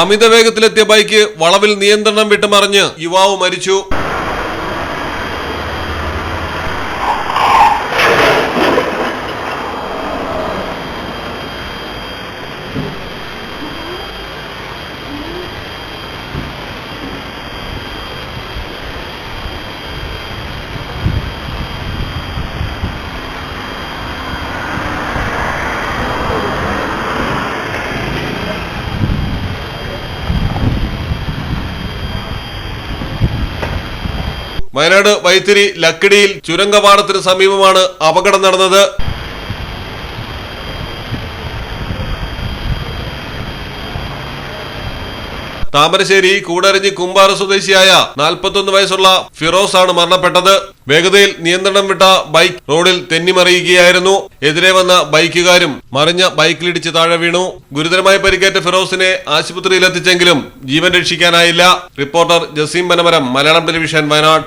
അമിത വേഗത്തിലെത്തിയ bike വളവിൽ നിയന്ത്രണം വിട്ടുമറിഞ്ഞ് യുവാവ് മരിച്ചു. വയനാട് വൈത്തിരി ലക്കിടിയിൽ ചുരങ്കപാടത്തിന് സമീപമാണ് അപകടം നടന്നത്. താമരശ്ശേരി കൂടരഞ്ഞി കുമ്പാറ സ്വദേശിയായ നാൽപ്പത്തൊന്ന് വയസ്സുള്ള ഫിറോസ് ആണ് മരണപ്പെട്ടത്. വേഗതയിൽ നിയന്ത്രണം വിട്ട ബൈക്ക് റോഡിൽ തെന്നിമറിയുകയായിരുന്നു. എതിരെ വന്ന ബൈക്കുകാരും മറിഞ്ഞ ബൈക്കിലിടിച്ച് താഴെ വീണു. ഗുരുതരമായി പരിക്കേറ്റ ഫിറോസിനെ ആശുപത്രിയിൽ എത്തിച്ചെങ്കിലും ജീവൻ രക്ഷിക്കാനായില്ല. Reporter Jaseem Manamaram Malayalam television Wayanad.